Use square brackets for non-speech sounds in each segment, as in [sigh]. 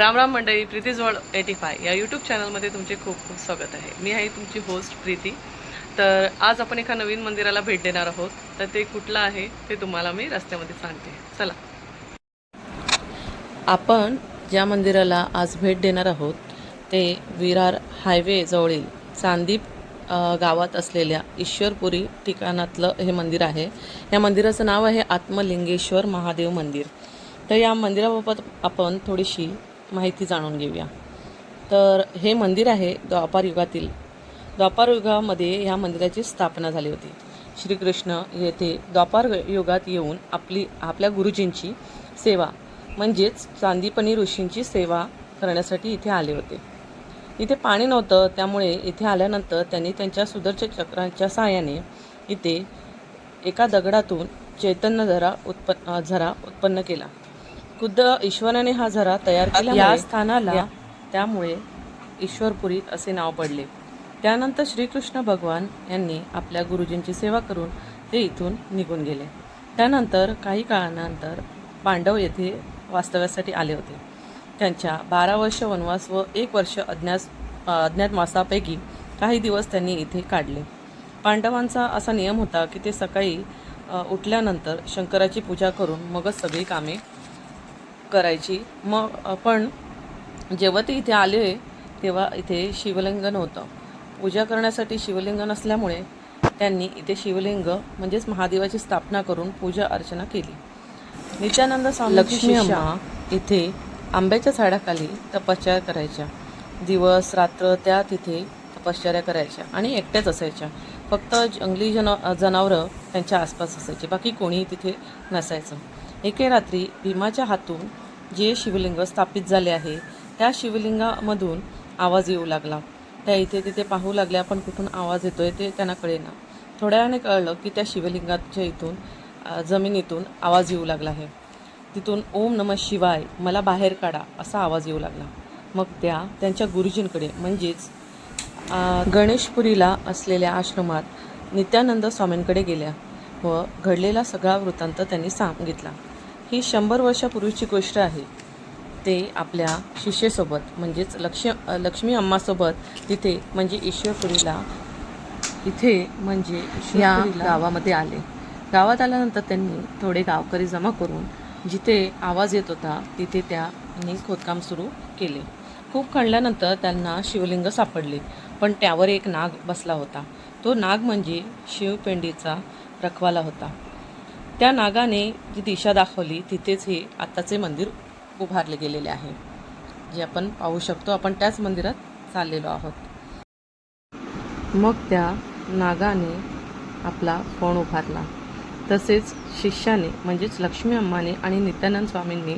राम राम मंडळी Preeti's world eighty five या YouTube चॅनलमध्ये तुमचे खूप खूप स्वागत आहे. मी आहे तुमची होस्ट प्रीती. तर आज आपण एका नवीन मंदिराला भेट देणार आहोत. तर ते कुठलं आहे ते तुम्हाला मी रस्त्यामध्ये सांगते. चला. आपण ज्या मंदिराला आज भेट देणार आहोत ते विरार हायवे जवळील चांदीप गावात असलेल्या ईश्वरपुरी ठिकाणातलं हे मंदिर आहे. या मंदिराचं नाव आहे आत्मलिंगेश्वर महादेव मंदिर. तर या मंदिराबाबत आपण थोडीशी माहिती जाणून घेऊया. तर हे मंदिर आहे द्वापार युगातील. द्वापार युगामध्ये ह्या मंदिराची स्थापना झाली होती. श्रीकृष्ण येथे द्वापार युगात येऊन आपली आपल्या गुरुजींची सेवा म्हणजेच चांदीपणी ऋषींची सेवा करण्यासाठी इथे आले होते. इथे पाणी नव्हतं त्यामुळे इथे आल्यानंतर त्यांनी त्यांच्या सुदर्श चक्रांच्या सहाय्याने इथे एका दगडातून चैतन्य झरा उत्पन्न झरा उत्पन्न केला. खुद्द ईश्वराने हा झरा तयार केला या स्थानाला त्यामुळे ईश्वरपुरी असे नाव पडले. त्यानंतर श्रीकृष्ण भगवान यांनी आपल्या गुरुजींची सेवा करून ते इथून निघून गेले. त्यानंतर काही काळानंतर पांडव येथे वास्तव्यासाठी आले होते. त्यांच्या बारा वर्ष वनवास व एक वर्ष अज्ञात अज्ञातवासापैकी काही दिवस त्यांनी इथे काढले. पांडवांचा असा नियम होता की ते सकाळी उठल्यानंतर शंकराची पूजा करून मगच सगळी कामे करायची. मग आपण जेव्हा ते इथे आले तेव्हा इथे शिवलिंग नव्हतं पूजा करण्यासाठी शिवलिंग नसल्यामुळे त्यांनी इथे शिवलिंग म्हणजेच महादेवाची स्थापना करून पूजा अर्चना केली. नित्यानंद स्वामी लक्ष्मी अम्मा. इथे आंब्याच्या झाडाखाली तपश्चर्या करायच्या. दिवस रात्र त्या तिथे तपश्चर्या करायच्या आणि एकट्याच असायच्या. फक्त जंगली जन जनावरं त्यांच्या आसपास असायची. बाकी कोणीही तिथे नसायचं. एके रात्री भीमाच्या हातून जे शिवलिंग स्थापित झाले आहे त्या शिवलिंगामधून आवाज येऊ लागला. त्या इथे तिथे पाहू लागल्या पण कुठून आवाज येतो आहे ते त्यांना कळेना. थोड्या वेळाने कळलं की त्या शिवलिंगाच्या इथून जमिनीतून आवाज येऊ लागला आहे. तिथून ओम नम शिवाय मला बाहेर काढा असा आवाज येऊ लागला. मग त्या त्यांच्या गुरुजींकडे म्हणजेच गणेशपुरीला असलेल्या आश्रमात नित्यानंद स्वामींकडे गेल्या व घडलेला सगळा वृत्तांत त्यांनी सांगितला. ही शंभर वर्षापूर्वीची गोष्ट आहे. ते आपल्या शिष्येसोबत म्हणजेच लक्ष लक्ष्मी अम्मासोबत तिथे म्हणजे ईश्वरपुरीला इथे म्हणजे या गावामध्ये आले. गावात आल्यानंतर त्यांनी थोडे गावकरी जमा करून जिथे आवाज येत होता तिथे त्यांनी खोदकाम सुरू केले. खूप खणल्यानंतर त्यांना शिवलिंग सापडले पण त्यावर एक नाग बसला होता. तो नाग म्हणजे शिवपेंडीचा रखवाला होता. त्या नागाने जी दिशा दाखवली तिथेच हे आत्ताचे मंदिर उभारले गेलेले आहे. जे आपण पाहू शकतो आपण त्याच मंदिरात चाललेलो आहोत. मग त्या नागाने आपला फोन उभारला. तसेच शिष्याने म्हणजेच लक्ष्मी अम्माने आणि नित्यानंद स्वामींनी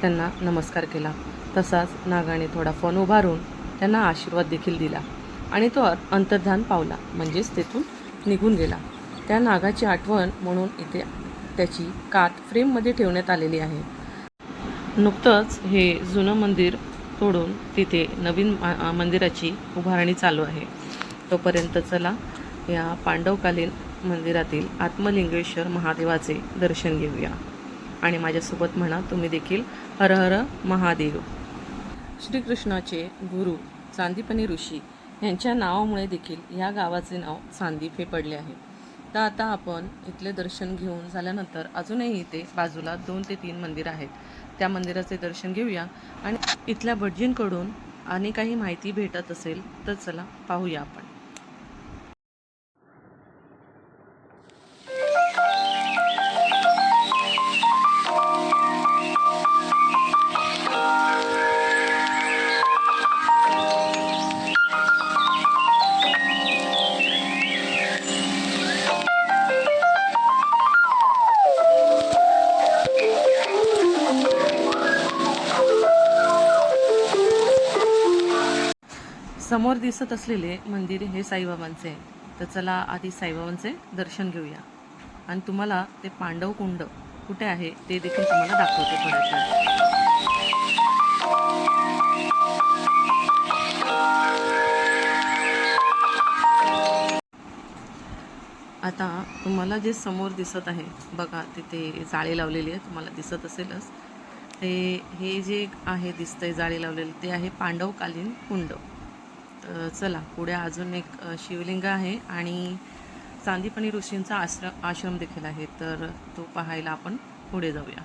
त्यांना नमस्कार केला. तसाच नागाने थोडा फोन उभारून त्यांना आशीर्वाद देखील दिला आणि तो अंतर्धान पावला म्हणजेच तेथून निघून गेला. त्या नागाची आठवण म्हणून इथे त्याची कात फ्रेममध्ये ठेवण्यात आलेली आहे. नुकतंच हे जुनं मंदिर तोडून तिथे नवीन मा- मंदिराची उभारणी चालू आहे. तोपर्यंत चला या पांडवकालीन मंदिरातील आत्मलिंगेश्वर महादेवाचे दर्शन घेऊया. आणि माझ्यासोबत म्हणा तुम्ही देखील हर हर महादेव. श्रीकृष्णाचे गुरु चांदीपनी ऋषी यांच्या नावामुळे देखील या गावाचे नाव चांदीप हे पडले आहे. तर आता आपण इथले दर्शन घेऊन झाल्यानंतर अजूनही इथे बाजूला दोन ते तीन मंदिर आहेत. त्या मंदिराचे दर्शन घेऊया आणि इथल्या भटजींकडून आणि काही माहिती भेटत असेल तर चला पाहूया आपण. समोर दिसत असलेले मंदिर हे साईबाबांचे आहे. तर चला आधी साईबाबांचे दर्शन घेऊया. आणि तुम्हाला ते पांडव कुंड कुठे आहे ते देखील तुम्हाला दाखवते थोड्याच आता तुम्हाला जे समोर दिसत आहे बघा तिथे जाळी लावलेली आहे तुम्हाला दिसत असेलच. ते हे जे आहे दिसतंय जाळी लावलेलं ते आहे पांडवकालीन कुंड. चला पुढे अजून एक शिवलिंग आहे आणि चांदीपणी ऋषींचा आश्रम आश्रम देखील आहे. तर तो पाहायला आपण पुढे जाऊया.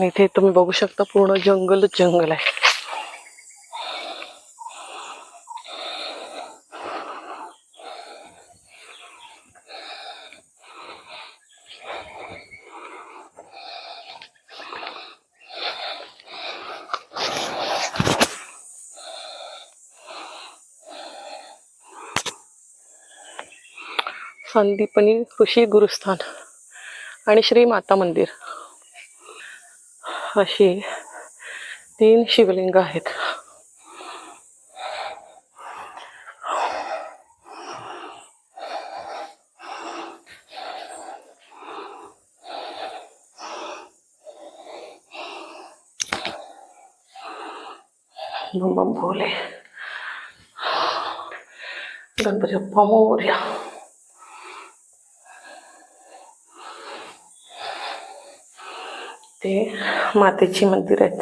इथे तुम्ही बघू शकता पूर्ण जंगलच जंगल आहे. संदीपनी ऋषी गुरुस्थान आणि श्री माता मंदिर. अशी तीन शिवलिंग आहेत. बम बम भोले. गणपती बाप्पा मोर्या. ते मातेची मंदिर आहेत.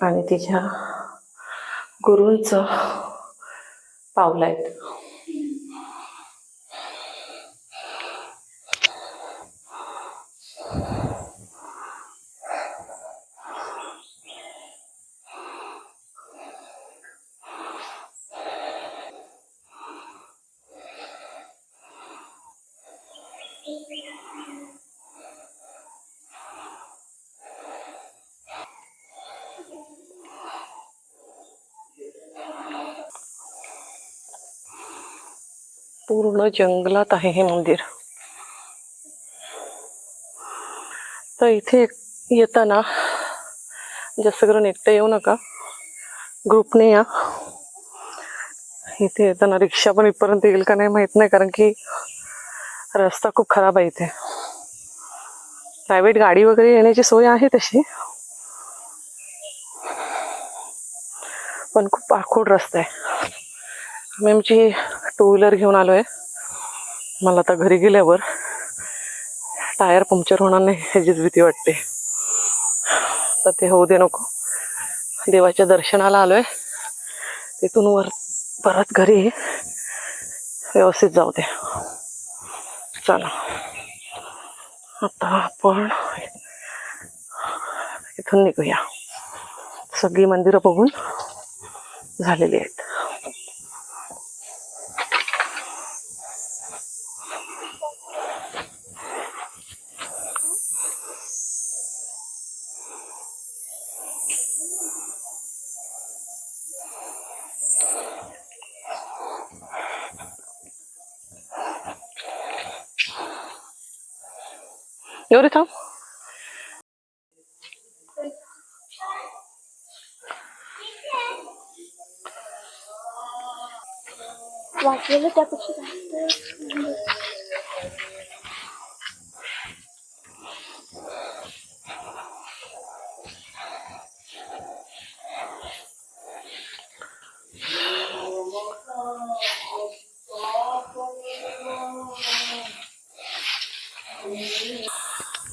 आणि तिच्या गुरूंचं पावलं आहेत. पूर्ण जंगलात आहे हे मंदिर. तर इथे येताना जास्त करून एकटं येऊ नका ग्रुपने या. इथे येताना रिक्षा पण इथपर्यंत येईल का नाही माहीत नाही कारण की रस्ता खूप खराब आहे इथे. प्रायव्हेट गाडी वगैरे येण्याची सोय आहे तशी. पण खूप पाखूड रस्ता आहे. आम्ही आमची टू व्हीलर घेऊन आलो आहे मला आता घरी गेल्यावर टायर पंक्चर होणार नाही ह्याचीच भीती वाटते. तर ते होऊ दे नको. देवाच्या दर्शनाला आलो आहे तिथून वर परत घरी व्यवस्थित जाऊ दे. चला. आता आपण इथून निघूया. सगळी मंदिरं बघून झालेली आहेत. एवढे थांब वाचलेलं त्यापेक्षा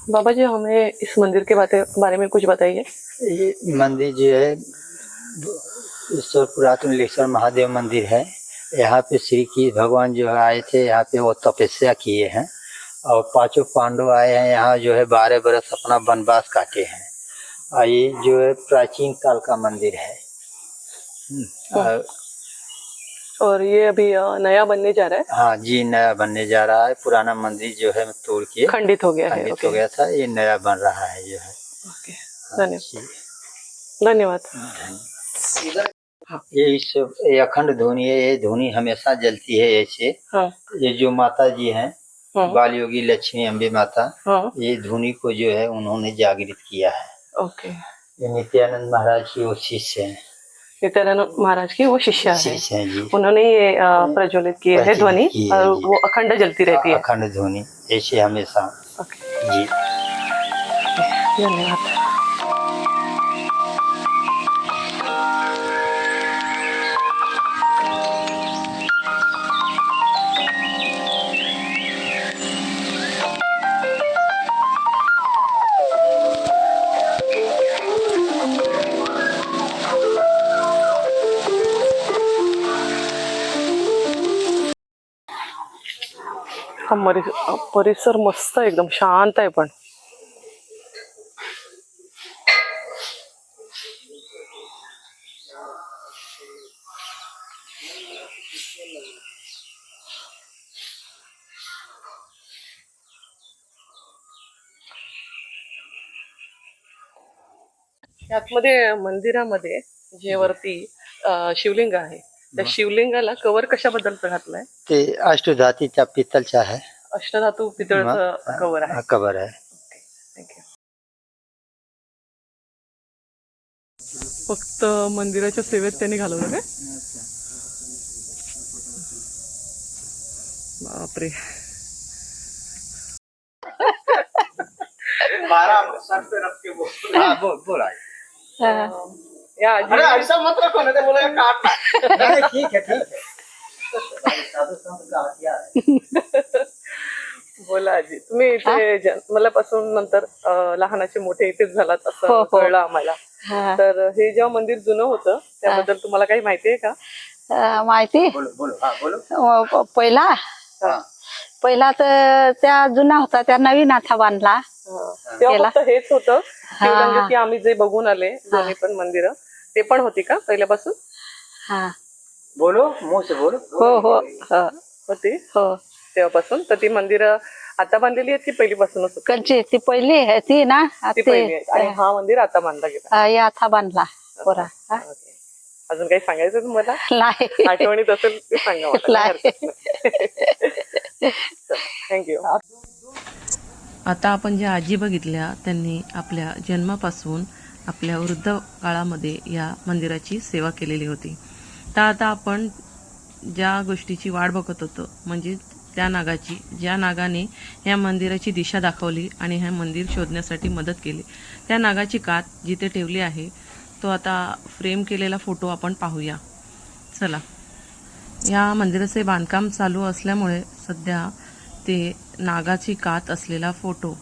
बाबा जी हमें इस मंदिर के बाते बारे में कुछ बताइए। ये मंदिर जो है ईश्वर पुरातन लिंगेश्वर महादेव मंदिर है। यहाँ पे श्री की भगवान जो है आए थे यहाँ पे वो तपस्या किए हैं। और पाँचों पांडव आए हैं यहाँ जो है बारह बरस अपना वनवास काटे हैं। और ये जो है प्राचीन काल का मंदिर है। हम्म, और ये अभी नया बनने जा रहा है। हाँ जी नया बनने जा रहा है। पुराना मंदिर जो है तोड़ के खंडित हो गया है खंडित हो गया था। ये नया बन रहा है जो है। धन्यवाद। धन्यवाद। ये इस ये अखंड ध्वनि है ये ध्वनि हमेशा जलती है ऐसे। हाँ। ये जो माता जी है हाँ। बाल योगी लक्ष्मी अम्बे माता हाँ। ये ध्वनि को जो है उन्होंने जागृत किया है। ओके ये नित्यानंद महाराज की वो शिष्य हैं। नित्यानंद महाराज की वो शिष्य है। शिष्य हैं जी। उन्होंने ये प्रज्वलित किए है ध्वनि? की है, और जी। वो अखंड जलती रहती है। अखंड ध्वनि ऐसे हमेशा। ओके। जी। धन्यवाद। मरी- परिसर मस्त आहे, एकदम शांत आहे पण. आतमध्ये मंदिरामध्ये जे वरती शिवलिंग आहे त्या शिवलिंगाला कवर कशाबद्दलचं घातलंय? ते अष्टधातीच्या पित्तलचा है अष्टधातू पितळचं कवर आहे. हा, कवर है थँक्यू फक्त मंदिराच्या सेवेत त्यांनी घालवलं काय बापरे. हाँ बोल बोला या आजी ऐसा मत रखो ना तो बोलेगा काटना नहीं ठीक है ठीक है [laughs] बोला आजी. तुम्ही इथे जन्मल्यापासून नंतर अं, लहानाचे मोठे इथेच झालात हो, असं हो. कळलं आम्हाला. हा. तर हे जेव्हा मंदिर जुनं होतं त्याबद्दल तुम्हाला काही माहिती आहे का? अं, माहिती? बोलो बोलो. हाँ बोलो. अं, प- पहिला? हाँ. पहिला तर त्या जुना होता त्या नवीन आता बांधला. हा. तेव्हा केला. फक्त हेच होतं. शिवलिंगाची आम्ही जे बघून आले दोन्ही पण मंदिर. ते पण होती का पहिल्यापासून? हा. बोलो? मुंह से बोलो? हो हो. हो. होती? हो. तेव्हापासून? तर ती मंदिरं आता बांधलेली आहेत की पहिलीपासूनच होती? ती पहिली आहे ती ना? ती पहिली आहे. आणि हा मंदिर आता बांधला गेला. हे आता बांधला पोरा. हा? ओके. अजून काही सांगायचं तुम्हाला? नाही. आठवणीत असेल ते सांगा मला. नाही. थँक्यू आता आपण ज्या आजी बघितल्या त्यांनी आपल्या जन्मापासून आपल्या वृद्ध काळामध्ये या मंदिराची सेवा केलेली होती. तर आता आपण ज्या गोष्टीची वाट बघत होतो म्हणजे त्या नागाची ज्या नागाने या मंदिराची दिशा दाखवली आणि हे मंदिर शोधण्यासाठी मदत केली. त्या नागाची कात जिथे ठेवली आहे तो आता फ्रेम केलेला फोटो आपण पाहूया. चला. या मंदिराचे बांधकाम चालू असल्यामुळे सध्या ते नागाची कात असलेला फोटो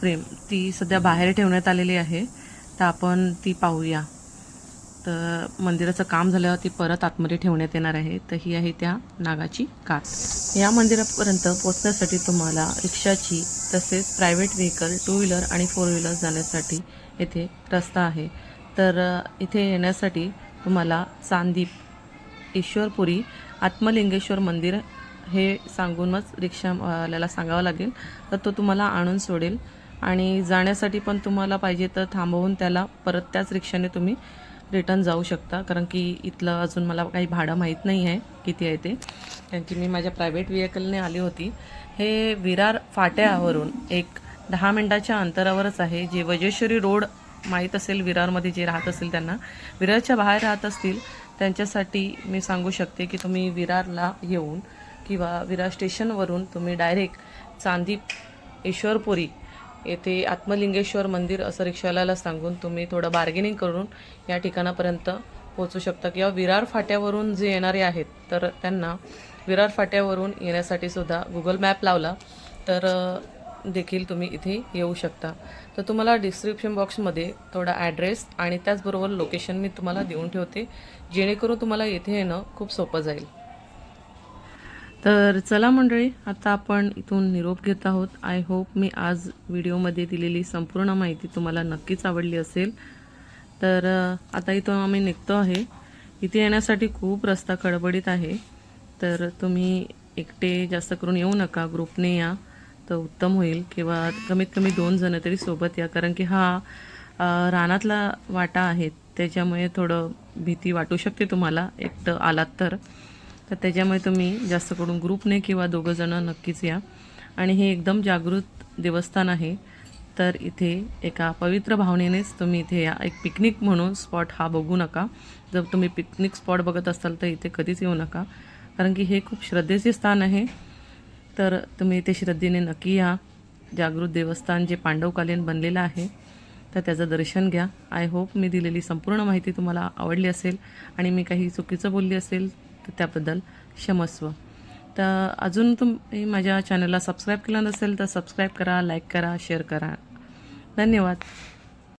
फ्रेम ती सध्या बाहेर ठेवण्यात आलेली आहे. तर आपण ती पाहूया. तर मंदिराचं काम झाल्यावर ती परत आतमध्ये ठेवण्यात येणार आहे. तर ही आहे त्या नागाची कात. या मंदिरापर्यंत पोहोचण्यासाठी तुम्हाला रिक्षाची तसेच प्रायव्हेट व्हेकल टू व्हीलर आणि फोर व्हीलर जाण्यासाठी येथे रस्ता आहे. तर इथे येण्यासाठी तुम्हाला चांदीप ईश्वरपुरी आत्मलिंगेश्वर मंदिर हे सांगूनच रिक्षावाल्याला सांगावं लागेल. तर तो तुम्हाला आणून सोडेल. आणि जाण्यासाठी पण तुम्हाला पाहिजे तर थांबवून त्याला परत त्याच रिक्षाने तुम्ही रिटर्न जाऊ शकता कारण की इथलं अजून मला काही भाडं माहीत नाही आहे किती आहे ते. कारण की मी माझ्या प्रायव्हेट व्हेकलने आली होती. हे विरार फाट्यावरून एक दहा मिनटाच्या अंतरावरच आहे. जे वजेश्वरी रोड माहीत असेल विरारमध्ये जे राहत असेल त्यांना विरारच्या बाहेर राहत असतील त्यांच्यासाठी मी सांगू शकते की तुम्ही विरारला येऊन किंवा विरार स्टेशनवरून तुम्ही डायरेक्ट चांदीप ईश्वरपुरी येथे आत्मलिंगेश्वर मंदिर असं रिक्षावाल्याला सांगून तुम्ही थोडं बार्गेनिंग करून या ठिकाणापर्यंत पोहोचू शकता किंवा विरार फाट्यावरून जे येणारे आहेत तर त्यांना विरार फाट्यावरून येण्यासाठी सुद्धा गुगल मॅप लावला तर देखील तुम्ही इथे येऊ शकता. तर तुम्हाला डिस्क्रिप्शन बॉक्समध्ये थोडा ॲड्रेस आणि त्याचबरोबर लोकेशन मी तुम्हाला देऊन ठेवते जेणेकरून तुम्हाला येथे येणं खूप सोपं जाईल. तर चला मंडळी आता आपण इथून निरोप घेत आहोत. आय होप मी आज व्हिडिओमध्ये दिलेली संपूर्ण माहिती तुम्हाला नक्कीच आवडली असेल. तर आता इथून आम्ही निघतो आहे. इथे येण्यासाठी खूप रस्ता खडबडीत आहे. तर तुम्ही एकटे जास्त करून येऊ नका ग्रुपने या तर उत्तम होईल. किंवा कमीत कमी दोन जणं तरी सोबत या कारण की हा रानातला वाटा आहे. त्याच्यामुळे थोडं भीती वाटू शकते तुम्हाला. एकटं आलात तर. तर त्याच्यामुळे तुम्ही जास्त करून ग्रुपने किंवा दोघं जणं नक्कीच या. आणि हे एकदम जागृत देवस्थान आहे. तर इथे एका पवित्र भावनेनेच तुम्ही इथे या. एक पिकनिक म्हणून स्पॉट हा बघू नका. जर तुम्ही पिकनिक स्पॉट बघत असाल तर इथे कधीच येऊ नका. कारण की हे खूप श्रद्धेचे स्थान आहे. तर तुम्ही इथे श्रद्धेने नक्की या. जागृत देवस्थान जे पांडवकालीन बनलेलं आहे तर त्याचं दर्शन घ्या. आय होप मी दिलेली संपूर्ण माहिती तुम्हाला आवडली असेल आणि मी काही चुकीचं बोलली असेल तर त्याबद्दल क्षमस्व. तर अजून तुम्ही माझ्या चॅनलला सबस्क्राईब केलं नसेल तर सबस्क्राईब करा लाईक करा शेअर करा. धन्यवाद.